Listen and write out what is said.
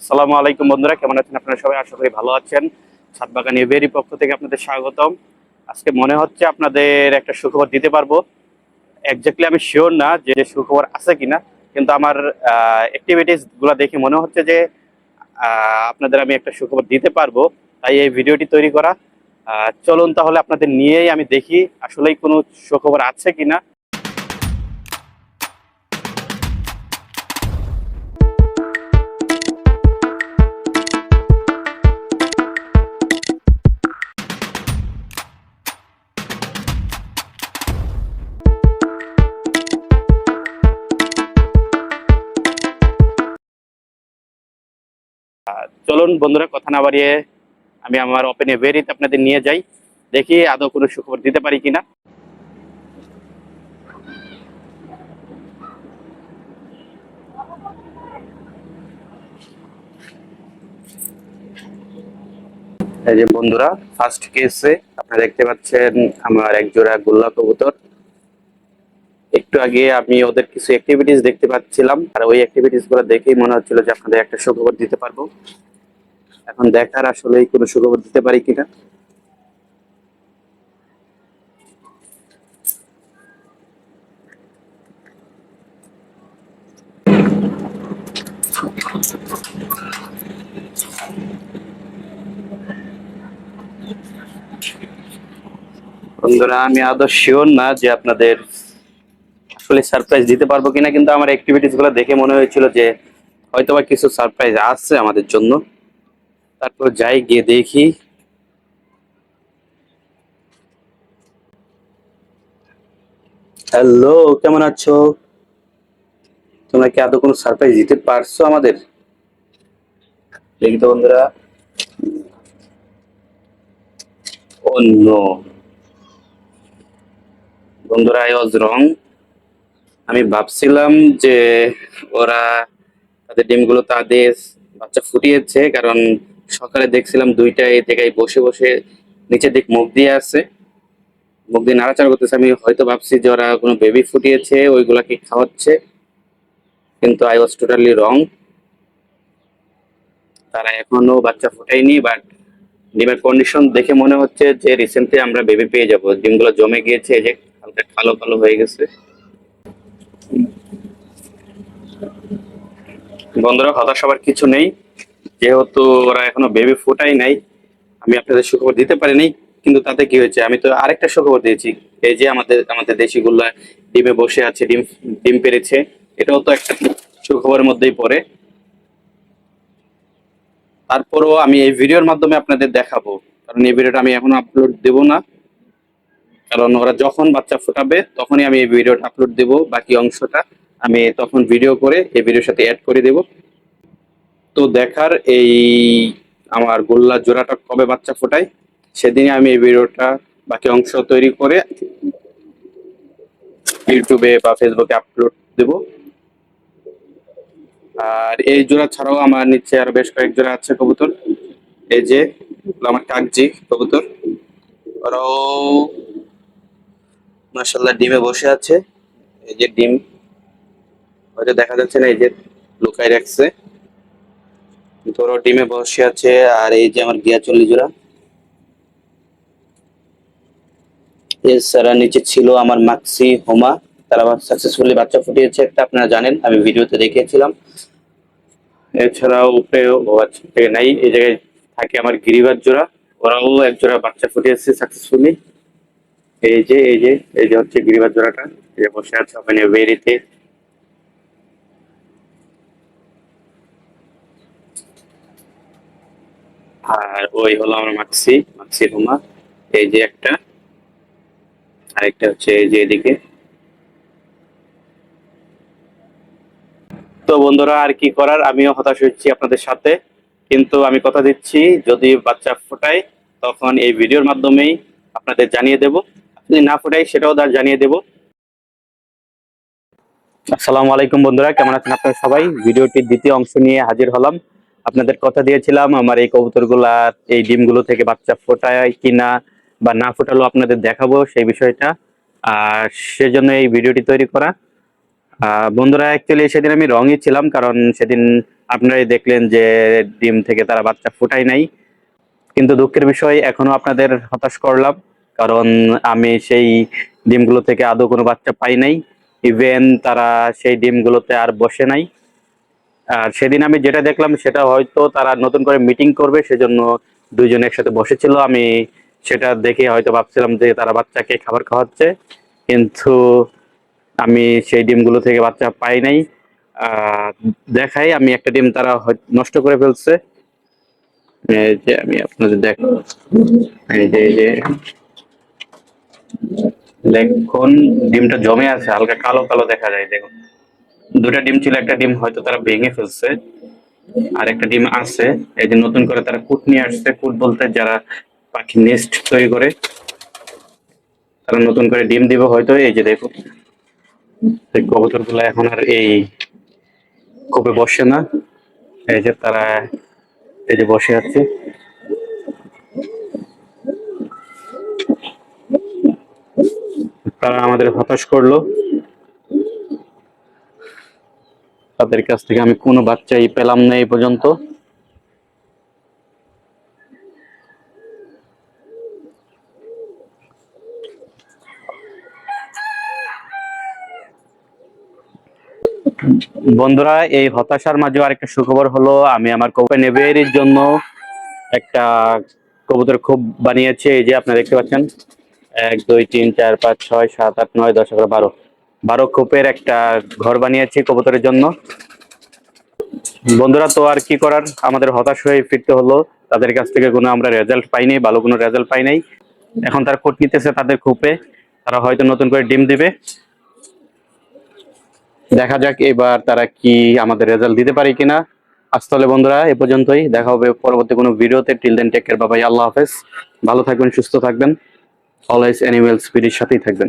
আসসালামু আলাইকুম বন্ধুরা, কেমন আছেন আপনারা সবাই? আশা করি ভালো আছেন। ছাদ বাগান পক্ষ থেকে আপনাদের স্বাগতম। আজকে মনে হচ্ছে আপনাদের একটা সুখবর দিতে পারব। একজাক্টলি আমি শিওর না যে সুখবর আছে কিনা, কিন্তু আমার অ্যাক্টিভিটিসগুলো দেখে মনে হচ্ছে যে আপনাদের আমি একটা সুখবর দিতে পারব। তাই এই ভিডিওটি তৈরি করা। চলুন তাহলে আপনাদের নিয়েই আমি দেখি আসলেই কোনো সুখবর আছে কিনা। চলুন, বন্ধুরা, কথা না বাড়িয়ে আমি আমার ওপেন ভেরিতে আপনাদের নিয়ে যাই। দেখি আদৌ কোনো সুখবর দিতে পারি কিনা। এই যে বন্ধুরা ফার্স্ট কেসে আপনারা দেখতে পাচ্ছেন আমার এক জোড়া গোল্লা কবুতর। একটু আগে আমি ওদের কিছু অ্যাক্টিভিটিস দেখতে পাচ্ছিলাম, আর ওই অ্যাক্টিভিটিসগুলো দেখেই মনে হচ্ছিল যে আপনাদের একটা সুখবর দিতে পারব। এখন দেখার আসলে কোনো সুখবর দিতে পারি কিনা? বন্ধুরা, আমি আদৌ শিওর না যে আপনাদের আসলে সারপ্রাইজ দিতে পারব কিনা, কিন্তু আমার অ্যাক্টিভিটিসগুলো দেখে মনে হয়েছিল যে হয়তোবা কিছু সারপ্রাইজ আসছে আমাদের জন্য। তারপর যাই গিয়ে দেখি। হ্যালো কেমন আছো? তোমরা কি আদৌ কোনো সারপ্রাইজ দিতে পারছ আমাদের? দেখি তো বন্ধুরা। অন্য বন্ধুরা আই ওয়াজ রং। আমি ভাবছিলাম যে ওরা তাদের ডিমগুলো তাদের বাচ্চা ফুটিয়েছে কারণ সকালে দেখছিলাম দুইটা এই জায়গায় বসে বসে নিচের দিক মুখ দিয়ে আছে মুখ দিয়ে নাড়াচাড়া করতেছে। আমি হয়তো ভাবছি যে ওরা কোনো বেবি ফুটিয়েছে, ওইগুলাকে খাওয়াচ্ছে। কিন্তু আই ওয়াজ টোটালি রং তারা এখনও বাচ্চা ফোটায়নি বাট ডিমের কন্ডিশন দেখে মনে হচ্ছে যে রিসেন্টলি আমরা বেবি পেয়ে যাব। ডিমগুলো জমে গিয়েছে, এই যে হালকা কালো কালো হয়ে গেছে। বন্ধুরা, হতাশ হবার কিছু নেই। যেহেতু ওরা এখনও বেবি ফোটাই নাই, আমি আপনাদের সুখবর দিতে পারিনি, কিন্তু তাতে কি হয়েছে? আমি তো আরেকটা সুখবর দিয়েছি। এই যে আমাদের আমাদের দেশিগুলা ডিমে বসে আছে, ডিম ডিম পেরেছে, এটাও তো একটা সুখবরের মধ্যেই পড়ে। তারপরও আমি এই ভিডিওর মাধ্যমে আপনাদের দেখাবো, কারণ এই ভিডিওটা আমি এখনও আপলোড দেব না। কারণ ওরা যখন বাচ্চা ফোটাবে, তখনই আমি এই ভিডিওটা আপলোড দেব, বাকি অংশটা আমি তখন ভিডিও করে এই ভিডিওর সাথে অ্যাড করে দেব। তো দেখার এই আমার গোল্লা জোড়াটা কবে বাচ্চা ফোটায়, সেদিনই আমি এই ভিডিওটা বাকি অংশ তৈরি করে ইউটিউবে বা ফেসবুকে আপলোড দেব। আর এই জোড়া ছাড়াও আমার নিচে আরও বেশ কয়েক জোড়া আছে কবুতর। এই যে আমার কাকজি কবুতর। ওরাও মাসাল্লাহ ডিমে বসে আছে। এই যে ডিম হয়তো দেখা যাচ্ছে না, এই যে লুকাই রাখছে। কিন্তু ডিমে বসে আছে, আর এই যে আমার গিয়া চল্লিশ জোড়া এছাড়া নিচে ছিল আমার মাক্সি হোমা। তারা সাকসেসফুলি বাচ্চা ফুটিয়েছে একটা, আপনারা জানেন, আমি ভিডিওতে দেখিয়েছিলাম। এছাড়াও উপরে ও থেকে নাই, এই জায়গায় থাকে আমার গিরিবাজ জোড়া। ওরাও এক জোড়া বাচ্চা ফুটিয়েছে সাকসেসফুলি এই যে এই যে এই যে হচ্ছে গিরিবাজ জোড়াটা, এই যে বসে আছে ওখানে বেরিতে। আর ওই হলো আমার মাক্সি মাক্সি হোমা এই যে একটা। আরেকটা হচ্ছে এই যে এদিকে। তো বন্ধুরা, আর কি করার? আমিও হতাশ হচ্ছি আপনাদের সাথে। কিন্তু আমি কথা দিচ্ছি, যদি বাচ্চা ফোটায়, তখন এই ভিডিওর মাধ্যমেই আপনাদের জানিয়ে দেব। যদি না ফোটাই সেটাও তার জানিয়ে দেব। আসসালামু আলাইকুম বন্ধুরা, কেমন আছেন আপনারা সবাই? ভিডিওটির দ্বিতীয় অংশ নিয়ে হাজির হলাম। আপনাদের কথা দিয়েছিলাম, আমার এই কবুতরগুলা, এই ডিমগুলো থেকে বাচ্চা ফোটায় কিনা বা না ফোটালো আপনাদের দেখাবো সেই বিষয়টা। আর সেজন্য এই ভিডিওটি তৈরি করা। বন্ধুরা অ্যাকচুয়ালি সেদিন আমি রঙই ছিলাম, কারণ সেদিন আপনারাই দেখলেন যে ডিম থেকে তারা বাচ্চা ফোটাই নাই। কিন্তু দুঃখের বিষয়, এখনও আপনাদের হতাশ করলাম, কারণ আমি সেই ডিমগুলো থেকে আদৌ কোনো বাচ্চা পাই নাই। ইভেন তারা সেই ডিমগুলোতে আর বসে নাই। আর সেদিন আমি যেটা দেখলাম সেটা হয়তো তারা নতুন করে মিটিং করবে, সেজন্য দুইজন একসাথে বসেছিল। আমি সেটা দেখে হয়তো ভাবছিলাম যে তারা বাচ্চাকে খাবার খাওয়াচ্ছে, কিন্তু আমি সেই ডিমগুলো থেকে বাচ্চা পাই নাই। দেখাই, আমি একটা ডিম তারা নষ্ট করে ফেলছে। আমি আপনাদের দেখ এই যে। দেখুন, ডিমটা জমে আছে, হালকা কালো কালো দেখা যায়, দেখুন। দুটা ডিম ছিল, একটা ডিম হয়তো তারা ভেঙে ফেলছে, আর একটা ডিম আছে। এই যে নতুন করে তারা কুট নিয়ে আসছে, কুট বলতে যারা পাখি নেস্ট তৈরি করে, তারা নতুন করে ডিম দিবে হয়তো। এই যে দেখুন কবুতরগুলা এখন আর এই কোপে বসে না। এই যে তারা এই যে বসে আছে। তারা আমাদের হতাশ করল। তাদের কাছ থেকে আমি কোনো বাচ্চাই পেলাম না এই পর্যন্ত। বন্ধুরা, এই হতাশার মাঝে আরেকটা সুখবর হলো, আমি আমার কোপেন এর জন্য একটা কবুতর খুব বানিয়েছি, এই যে আপনারা দেখতে পাচ্ছেন। এক, দুই, তিন, চার, পাঁচ, ছয়, সাত, আট, নয়, দশ, এগারো, বারো। বারো খোপের একটা ঘর বানিয়েছি কবুতরের জন্য। বন্ধুরা, তো আর কি করার? আমাদের হতাশ হয়ে ফিরতে হলো। তাদের কাছ থেকে কোনো আমরা রেজাল্ট পাইনি ভালো কোনো রেজাল্ট পাই নাই। এখন তারা কোট নিতেছে তাদের খোপে তারা হয়তো নতুন করে ডিম দিবে। দেখা যাক এবার তারা কি আমাদের রেজাল্ট দিতে পারে কিনা। আজ তাহলে বন্ধুরা, এ পর্যন্তই। দেখা হবে পরবর্তী কোনো ভিডিওতে। টিল দেন টেক কেয়ার বাবাই আল্লাহ হাফেজ। ভালো থাকবেন, সুস্থ থাকবেন। অলওয়েজ অ্যানিমেল স্পিরির সাথেই থাকবেন।